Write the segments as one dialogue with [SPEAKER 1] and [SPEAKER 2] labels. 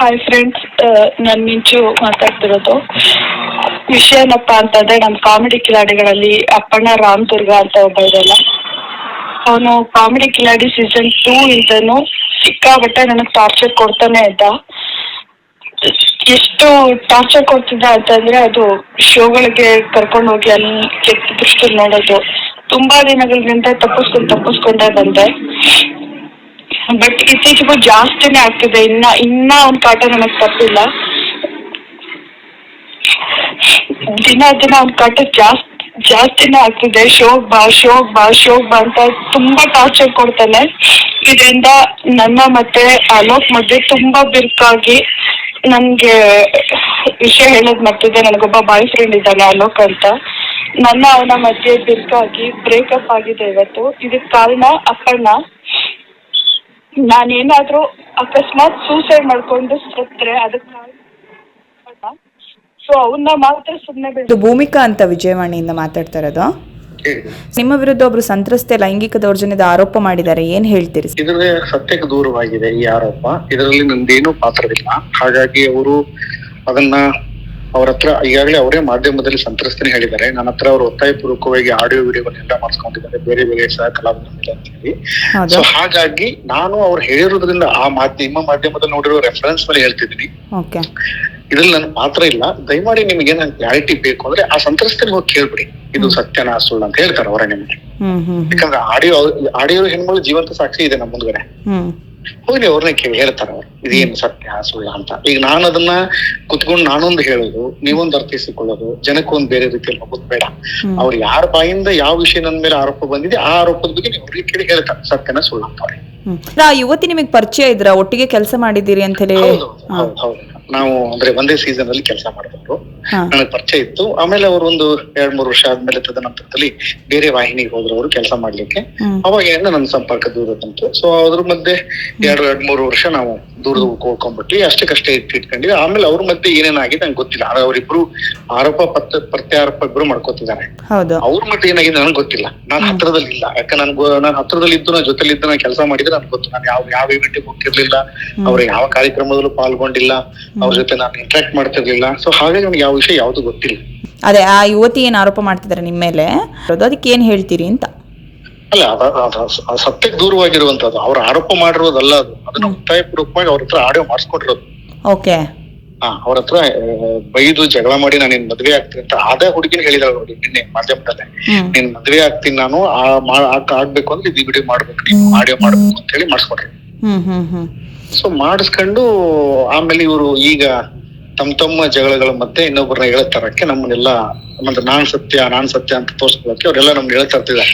[SPEAKER 1] Hi friends ನಾನು ಮಿಂಚು ಮಾತಾಡ್ತಿರೋದು. ವಿಷಯ ಏನಪ್ಪ ಅಂತಂದ್ರೆ ನಮ್ಮ ಕಾಮಿಡಿ ಕಿಲಾಡಿಗಳಲ್ಲಿ ಅಪ್ಪಣ್ಣ ರಾಮ್ ದುರ್ಗ ಅಂತ ಒಬ್ಬ ಇದಲ್ಲ ಅವನು ಕಾಮಿಡಿ ಕಿಲಾಡಿ ಸೀಸನ್ ಟೂ ಇಂದನು ಸಿಕ್ಕಾಬಟ್ಟೆ ನನಗೆ ಟಾರ್ಚರ್ ಕೊಡ್ತಾನೆ ಇದ್ದ. ಎಷ್ಟು ಟಾರ್ಚರ್ ಕೊಡ್ತಿದ್ದ ಅಂತಂದ್ರೆ, ಅದು ಶೋಗಳಿಗೆ ಕರ್ಕೊಂಡು ಹೋಗಿ ಅಲ್ಲಿ ಕೆಟ್ಟ ದೃಷ್ಟಿ ನೋಡೋದು. ತುಂಬಾ ದಿನಗಳಿಂದ ತಪ್ಪಿಸ್ಕೊಂಡು ತಪ್ಪಿಸ್ಕೊಂಡೇ ಬಂದೆ. ಬಟ್ ಇತ್ತೀಚೆಗೂ ಜಾಸ್ತಿನೇ ಆಗ್ತಿದೆ, ಇನ್ನ ಇನ್ನ ಅವ್ನ ಕಾಟ ನನಗೆ ತಪ್ಪಿಲ್ಲ. ದಿನ ದಿನ ಅವ್ನ ಕಾಟ ಜಾಸ್ತಿ ಜಾಸ್ತಿನೇ ಆಗ್ತಿದೆ ಶೋಕ್ ಬಾ ಶೋಕ್ ಬಾ ಶೋಕ್ ಬಾ ಅಂತ ತುಂಬಾ ಟಾರ್ಚರ್ ಕೊಡ್ತಾನೆ. ಇದರಿಂದ ನನ್ನ ಮತ್ತೆ ಅಲೋಕ್ ಮಧ್ಯೆ ತುಂಬಾ ಬಿರುಕಾಗಿ ನನ್ಗೆ ವಿಷಯ ಹೇಳೋದ್ ಮತ್ತಿದೆ ನನಗೊಬ್ಬ ಬಾಯ್ ಫ್ರೆಂಡ್ ಇದ್ದಾನೆ ಅಲೋಕ್ ಅಂತ. ನನ್ನ ಅವನ ಮಧ್ಯೆ ಬಿರುಕಾಗಿ ಬ್ರೇಕಪ್ ಆಗಿದೆ ಇವತ್ತು. ಇದಕ್ಕೆ ಕಾರಣ ಅಪ್ಪಣ್ಣ. ನಾನೇನಾದ್ರೂ ಅಕಸ್ಮಾತ್ ಸೂಸೈಡ್ ಮಾಡ್ಕೊಂಡು ಸತ್ತರೆ ಅದಕ್ಕೆ ಸೊ ಅವನ್ನ ಮಾತ್ರ ಸುಮ್ಮನೆ
[SPEAKER 2] ಇದು
[SPEAKER 1] ಬಿಟ್ಟು
[SPEAKER 2] ಭೂಮಿಕಾ ಅಂತ ವಿಜಯವಾಣಿಯಿಂದ ಮಾತಾಡ್ತಾ ಇರೋದು.
[SPEAKER 3] ಹೇಳಿ.
[SPEAKER 2] ನಿಮ್ಮ ವಿರುದ್ಧ ಒಬ್ರು ಸಂತ್ರಸ್ತೆ ಲೈಂಗಿಕ ದೌರ್ಜನ್ಯದ ಆರೋಪ ಮಾಡಿದ್ದಾರೆ ಏನ್ ಹೇಳ್ತೀರಿ?
[SPEAKER 3] ಇದರ ಸತ್ಯಕ್ಕೆ ದೂರವಾಗಿದೆ ಈ ಆರೋಪ. ಇದರಲ್ಲಿ ನಂದೇನೂ ಪಾತ್ರವಿಲ್ಲ. ಹಾಗಾಗಿ ಅವರು ಅದನ್ನ ಅವ್ರ ಹತ್ರ ಈಗಾಗಲೇ ಅವರೇ ಮಾಧ್ಯಮದಲ್ಲಿ ಸಂತ್ರಸ್ತನೇ ಹೇಳಿದ್ದಾರೆ. ನನ್ನ ಹತ್ರ ಅವರು ಒತ್ತಾಯಪೂರ್ವಕವಾಗಿ ಆಡಿಯೋ ವಿಡಿಯೋಗಳನ್ನೆಲ್ಲ ಮಾಡಿಸ್ಕೊಂಡಿದ್ದಾರೆ. ಬೇರೆ ಬೇರೆ ಸಹ ಕಲಾವಿದರ ಮೇಲೆ ಅಂತ ಹೇಳಿ. ಸೊ ಹಾಗಾಗಿ ನಾನು ಅವ್ರು ಹೇಳಿರೋದ್ರಿಂದ ಆ ಮಾಧ್ಯಮ ನಿಮ್ಮ ಮಾಧ್ಯಮದಲ್ಲಿ ನೋಡಿರೋ ರೆಫರೆನ್ಸ್ ಮೇಲೆ ಹೇಳ್ತಿದ್ದೀನಿ. ಇದ್ರಲ್ಲಿ ನನ್ನ ಪಾತ್ರ ಇಲ್ಲ. ದಯಮಾಡಿ ನಿಮ್ಗೆ ಏನಾದ್ರು ಕ್ಲಾರಿಟಿ ಬೇಕು ಅಂದ್ರೆ ಆ ಸಂತ್ರಸ್ತನಿಗೆ ಹೋಗಿ ಕೇಳ್ಬಿಡಿ. ಇದು ಸತ್ಯನಾ ಸುಳ್ಳು ಅಂತ ಹೇಳ್ತಾರೆ ಅವರ ನಿಮ್ಗೆ. ಯಾಕಂದ್ರೆ ಆಡಿಯೋ ಆಡಿಯೋ ಹೆಣ್ಮಗಳು ಜೀವಂತ ಸಾಕ್ಷಿ ಇದೆ ನಮ್ಮ ಮುಂದ್ಗಡೆ.
[SPEAKER 2] ಹ್ಮ್
[SPEAKER 3] ಹೋಗಿ ಅವ್ರನ್ನ ಕೇಳಿ ಹೇಳ್ತಾರ ಅವ್ರು. ಇದೇನು ಸತ್ಯ ಸುಳ್ಳ ಅಂತ. ಈಗ ನಾನು ಅದನ್ನ ಕುತ್ಕೊಂಡು ನಾನೊಂದು ಹೇಳೋದು ನೀವೊಂದು ಅರ್ಥೈಸಿಕೊಳ್ಳೋದು ಜನಕ್ಕೊಂದು ಬೇರೆ ರೀತಿಯಲ್ಲಿ ಹೋಗೋದು ಬೇಡ. ಅವ್ರು ಯಾರ ಬಾಯಿಂದ ಯಾವ ವಿಷಯ ನನ್ನ ಮೇಲೆ ಆರೋಪ ಬಂದಿದೆ ಆ ಆರೋಪದ ಬಗ್ಗೆ ನೀವು ಅವ್ರಿಗೆ ಕೇಳಿ ಹೇಳ್ತಾರೆ. ಸತ್ಯನ ಸುಳ್ಳ ಅಂತ ಅವ್ರಿಗೆ.
[SPEAKER 2] ಆ ಯುವತಿ ನಿಮಗೆ ಪರಿಚಯ ಇದ್ರ ಒಟ್ಟಿಗೆ ಕೆಲಸ ಮಾಡಿದ್ದೀರಿ ಅಂತ ಹೇಳಿ?
[SPEAKER 3] ಹೌದು ಹೌದು. ನಾವು ಅಂದ್ರೆ ಒಂದೇ ಸೀಸನ್ ಅಲ್ಲಿ ಕೆಲಸ ಮಾಡಿದ್ರು ನನಗೆ ಪರಿಚಯ ಇತ್ತು. ಆಮೇಲೆ ಅವರು ಒಂದು ಎರಡ್ ಮೂರು ವರ್ಷ ಆದ್ಮೇಲೆ ತದನಂತರದಲ್ಲಿ ಬೇರೆ ವಾಹಿನಿಗೆ ಹೋದ್ರು ಅವರು ಕೆಲಸ ಮಾಡ್ಲಿಕ್ಕೆ.
[SPEAKER 2] ಅವಾಗ
[SPEAKER 3] ಏನ ನನ್ನ ಸಂಪರ್ಕ ದೂರ ಬಂತು. ಸೊ ಅದ್ರ ಮಧ್ಯೆ ಎರಡು ಎರಡ್ ಮೂರು ವರ್ಷ ನಾವು ದೂರದ ಹೋಗ್ಕೊಂಡ್ಬಿಟ್ವಿ ಅಷ್ಟಕ್ಕಷ್ಟೇ ಇಟ್ಟು ಇಟ್ಕೊಂಡಿವಿ ಆಮೇಲೆ ಅವ್ರ ಮಧ್ಯೆ ಏನೇನಾಗಿದೆ ನಂಗೆ ಗೊತ್ತಿಲ್ಲ. ಆದ್ರೆ ಅವರಿಬ್ರು ಆರೋಪ ಪತ್ರ ಪ್ರತ್ಯಾರೋಪ ಇಬ್ರು ಮಾಡ್ಕೋತಿದ್ದಾರೆ. ಅವ್ರ ಮಧ್ಯೆ ಏನಾಗಿದೆ ನನಗೆ ಗೊತ್ತಿಲ್ಲ. ನಾನು ಹತ್ರದಲ್ಲಿ ಇಲ್ಲ. ಯಾಕೆ ನನ್ ನಾನು ಹತ್ರದಲ್ಲಿ ಇದ್ದು ನಾನು ಜೊತೆಲಿ ಇದ್ದು ನಾನು ಕೆಲಸ ಮಾಡಿದ್ರೆ ನನ್ಗೆ ಗೊತ್ತು. ನಾನು ಯಾವ ಯಾವ ಇವೆಂಟಿಗೆ ಹೋಗ್ತಿರ್ಲಿಲ್ಲ. ಅವ್ರ ಯಾವ ಕಾರ್ಯಕ್ರಮದಲ್ಲೂ ಪಾಲ್ಗೊಂಡಿಲ್ಲ. ಅವ್ರ ಜೊತೆ ನಾನು ಇಂಟ್ರಾಕ್ಟ್ ಮಾಡ್ತಿರ್ಲಿಲ್ಲ. ಸೊ ಹಾಗಾಗಿ ನನಗೆ ಯಾವ ವಿಷಯ ಯಾವುದು ಗೊತ್ತಿಲ್ಲ.
[SPEAKER 2] ಅದೇ ಆ ಯುವತಿ ಏನ್ ಆರೋಪ ಮಾಡ್ತಿದ್ದಾರೆ ನಿಮ್ಮ ಮೇಲೆ? ಅದು ಅದಕ್ಕೆ ಏನ್ ಹೇಳ್ತೀರಿ ಅಂತ?
[SPEAKER 3] ಅಲ್ಲ ಸತ್ಯಕ್ಕೆ ದೂರವಾಗಿರುವಂತದ್ದು. ಅವ್ರ ಆರೋಪ ಮಾಡಿರೋದಲ್ಲ ಅದು. ಅದನ್ನ ಒತ್ತಾಯಪೂರ್ವಕವಾಗಿ ಅವ್ರ ಹತ್ರ ಆಡಿಯೋ ಮಾಡಿಸ್ಕೊಂಡಿರೋದು
[SPEAKER 2] ಓಕೆ.
[SPEAKER 3] ಹಾ ಅವ್ರ ಹತ್ರ ಬೈದು ಜಗಳ ಮಾಡಿ ನಾನು ನಿನ್ ಮದ್ವೆ ಆಗ್ತೀನಿ ಅಂತ ಅದೇ ಹುಡುಗಿನ ಹೇಳಿದಾಳ ನೋಡಿ ನಿನ್ನೆ ಮಾಧ್ಯಮದಲ್ಲಿ. ನಿನ್ ಮದ್ವೆ ಆಗ್ತೀನಿ ನಾನು ಆಗ್ಬೇಕು ಅಂದ್ರೆ ಇದು ವಿಡಿಯೋ ಮಾಡ್ಬೇಕು ನೀವು ಆಡಿಯೋ ಮಾಡ್ಬೇಕು ಅಂತ ಹೇಳಿ ಮಾಡಿಸ್ಕೊಟ್ರು. ಸೊ ಮಾಡಿಸ್ಕೊಂಡು ಆಮೇಲೆ ಇವರು ಈಗ ತಮ್ಮ ತಮ್ಮ ಜಗಳಗಳ ಮತ್ತೆ ಇನ್ನೊಬ್ಬರನ್ನ ಹೇಳ್ತಾರಕ್ಕೆ ನಮ್ಮನ್ನೆಲ್ಲ ಮತ್ತೆ ನಾನ್ ಸತ್ಯ ನಾನ್ ಸತ್ಯ ಅಂತ ತೋರ್ಸ್ಕೊಳಕ್ಕೆ ಅವರೆಲ್ಲ ನಮ್ಗೆ ಹೇಳ್ತಾ ಇರ್ತಿದ್ದಾರೆ.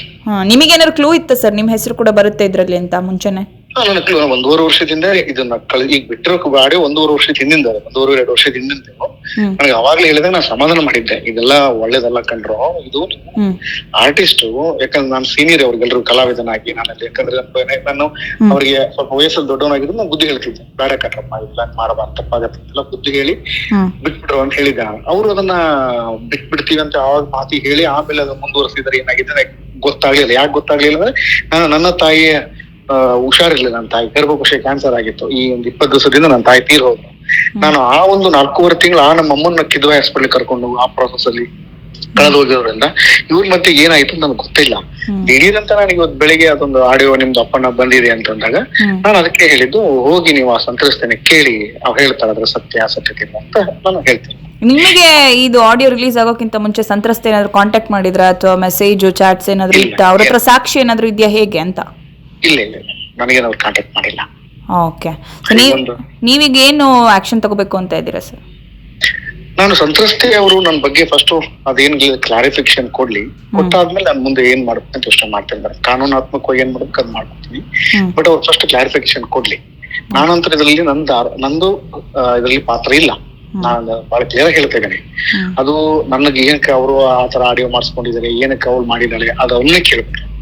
[SPEAKER 2] ನಿಮಗೇನಾದ್ರು ಕ್ಲೂ ಇತ್ತ ಸರ್? ನಿಮ್ಮ ಹೆಸರು ಕೂಡ ಬರುತ್ತೆ ಇದ್ರಲ್ಲಿ ಅಂತ ಮುಂಚೆನೆ?
[SPEAKER 3] ಕ್ಲೂ ಒಂದೂವರೆ ವರ್ಷದಿಂದ ಇದನ್ನ ಕಳ್ ಈಗ ಬಿಟ್ಟಿರೋ ಗಾಡಿ ಒಂದೂವರೆ ವರ್ಷದ ಹಿಂದಿಂದ. ಒಂದೂವರೆ ಎರಡು ವರ್ಷದ ಹಿಂದಿಂದ ನನಗೆ ಅವಾಗ್ಲೇ ಹೇಳಿದಾಗ ನಾನು ಸಮಾಧಾನ ಮಾಡಿದ್ದೆ. ಇದೆಲ್ಲ ಒಳ್ಳೇದಲ್ಲ ಕಂಡ್ರು. ಇದು ಆರ್ಟಿಸ್ಟ್ ಯಾಕಂದ್ರೆ ನಾನು ಸೀನಿಯರ್ ಅವ್ರಿಗೆಲ್ಲರೂ ಕಲಾವಿದನಾಗಿ ನಾನು ಯಾಕಂದ್ರೆ ನಾನು- ಅವ್ರಿಗೆ ಸ್ವಲ್ಪ ವಯಸ್ಸಲ್ಲಿ ದೊಡ್ಡವನಾಗಿದ್ದು ನಾನು ಬುದ್ಧಿ ಹೇಳ್ತಿದ್ದೆ. ಬೇಡ ಕಟ್ರಪ್ಪ ಇಲ್ಲ ಮಾಡಬಾರ್ದು ತಪ್ಪಾಗತ್ತೆ ಎಲ್ಲ ಬುದ್ಧಿ ಹೇಳಿ ಬಿಟ್ಬಿಟ್ರು ಅಂತ ಹೇಳಿದ್ದೆ ಅವ್ರು ಅದನ್ನ ಬಿಟ್ಬಿಡ್ತೀವಿ ಅಂತ ಅವಾಗ ಮಾತಿ ಹೇಳಿ ಆಮೇಲೆ ಅದನ್ನ ಮುಂದುವರೆಸಿದ್ರೆ ಏನಾಗಿದೆ ಗೊತ್ತಾಗ್ಲಿಲ್ಲ. ಯಾಕೆ ಗೊತ್ತಾಗ್ಲಿಲ್ಲ ಅಂದ್ರೆ ನಾನು ನನ್ನ ತಾಯಿ ಆ, ಹುಷಾರಿರ್ಲಿಲ್ಲ. ನನ್ನ ತಾಯಿ ಗರ್ಭಕೋಶ ಕ್ಯಾನ್ಸರ್ ಆಗಿತ್ತು. ಈ ಒಂದು ಇಪ್ಪತ್ತು ದಿವಸದಿಂದ ನನ್ನ ತಾಯಿ ತೀರ್ ಹೋದ್ರು. ನಾನು ಆ ಒಂದು ನಾಲ್ಕೂವರೆ ತಿಂಗಳು ಆ ನಮ್ಮ ಅಮ್ಮನ್ನ ಕಿದ್ವ ಹಾಸ್ಪಿಟಲ್ ಕರ್ಕೊಂಡು ಆ ಪ್ರಾಸೆಸ್ ಅಲ್ಲಿ ಕಳೆದು ಹೋಗಿರೋದ್ರಿಂದ ಇವ್ರ ಮತ್ತೆ ಏನಾಯ್ತು ಅಂತ ನನಗೆ ಗೊತ್ತಿಲ್ಲ. ದಿಢೀರಂತ ನನಗೆ ಇವತ್ತು ಬೆಳಿಗ್ಗೆ ಅದೊಂದು ಆಡಿಯೋ ನಿಮ್ದು ಅಪ್ಪಣ್ಣ ಬಂದಿದೆ ಅಂತಂದಾಗ. ನಾನು ಅದಕ್ಕೆ ಹೇಳಿದ್ದು ಹೋಗಿ ನೀವು ಆ ಸಂತ್ರಸ್ತೇನೆ ಕೇಳಿ ಅವ್ರು ಹೇಳ್ತಾರೆ ಅದ್ರ ಸತ್ಯ ಅಸತ್ಯತೆ ಇಲ್ಲ ಅಂತ ನಾನು ಹೇಳ್ತೀನಿ.
[SPEAKER 2] ನಿಮಗೆ ಇದು ಆಡಿಯೋ ರಿಲೀಸ್ ಆಗೋಕ್ಕಿಂತ ಮುಂಚೆ ಸಂತ್ರಸ್ತೆ ಏನಾದ್ರು ಕಾಂಟ್ಯಾಕ್ಟ್ ಮಾಡಿದ್ರ? ಅಥವಾ ಮೆಸೇಜ್ ಚಾಟ್ಸ್ ಏನಾದ್ರು. ಇತ್ತ? ಅವ್ರ ಹತ್ರ ಸಾಕ್ಷಿ ಏನಾದ್ರು ಇದೆಯಾ ಹೇಗೆ ಅಂತ?
[SPEAKER 3] ಇಲ್ಲ ಇಲ್ಲ ನನಗೆ ನನಗೇನು ಅವ್ರು ಕಾಂಟ್ಯಾಕ್ಟ್ ಮಾಡಿಲ್ಲ
[SPEAKER 2] ಓಕೆ ನೀವು
[SPEAKER 3] ಒಂದು-
[SPEAKER 2] ನೀವೀಗ ಏನು ಆಕ್ಷನ್ ತಗೋಬೇಕು ಅಂತ ಇದ್ದೀರಾ ಸರ್
[SPEAKER 3] ನಾನು ಸಂತ್ರಸ್ತೆ ಅವರು ನನ್ನ ಬಗ್ಗೆ ಫಸ್ಟ್ ಅದೇನ್ ಕ್ಲಾರಿಫಿಕೇಶನ್ ಕೊಡ್ಲಿ. ಕೊಟ್ಟಾದ್ಮೇಲೆ ನಾನು ಮುಂದೆ ಏನ್ ಮಾಡ್ಬೇಕು ಅಂತ ಯೋಚನೆ ಮೇಡಮ್ ಕಾನೂನಾತ್ಮಕವಾಗಿ ಏನ್ ಮಾಡ್ಬೇಕು ಅದ್ ಮಾಡ್ಕೊತೀನಿ
[SPEAKER 2] ಹ್ಮ್.
[SPEAKER 3] ಬಟ್ ಅವ್ರು ಫಸ್ಟ್ ಕ್ಲಾರಿಫಿಕೇಶನ್ ಕೊಡ್ಲಿ. ನಾನಂತರ ಇದರಲ್ಲಿ ನಂದು ಆರ್- ನಂದು ಇದರಲ್ಲಿ ಪಾತ್ರ ಇಲ್ಲ. ನಾನು ಬಹಳ ಕ್ಲಿಯರ್ ಹೇಳ್ತಾ ಇದ್ದೇನೆ.
[SPEAKER 2] ಹ್ಮ್.
[SPEAKER 3] ಅದು ನನಗೆ ಏನಕ್ಕೆ ಅವರು ಆ ತರ ಆಡಿಯೋ ಮಾಡಿಸ್ಕೊಂಡಿದ್ದಾರೆ ಏನಕ್ಕೆ ಅವ್ರು ಮಾಡಿದ್ದಾಳೆ ಅದು ಅವನ್ನೇ ಕೇಳ್ಬೇಕು.